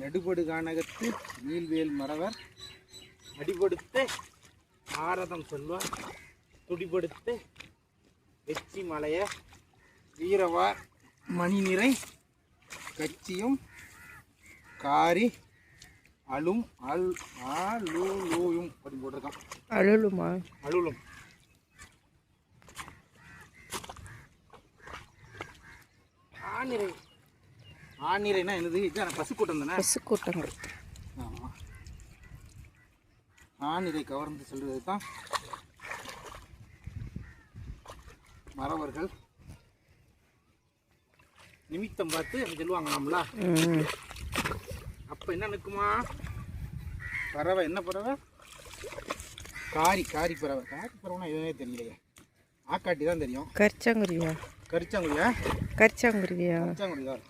நெடுபடு கானகத்து நீல்வேல் மறவர். அடிபடுத்த ஆரதம் சொல்வார். துடிபடுத்த வெச்சி மலைய வீரவார். மணி நிறை கச்சியும் காரி அலும் அல் அலுலூயும் அப்படி போட்டிருக்கான். அழுலுமா அலுலும். ஆநிறை ஆநிறைனா என்னது? இதான் பசுக்கூட்டம் தானே? பசு கூட்டங்கள் ஆமாம் ஆணிரை கவர்ந்து செல்வது தான் மறவர்கள் நிமித்தம் பார்த்து அப்படி சொல்லுவாங்களாம்ல ம். அப்போ என்ன நிற்குமா? பறவை என்ன பறவை? காரி காரி பறவை. காரி பறவைனா எதுவுமே தெரியலையே. ஆக்காட்டி தான் தெரியும். கரிச்சாங்குருவியா? கரிச்சாங்குருவியா? கரிச்சாங்குடி தான்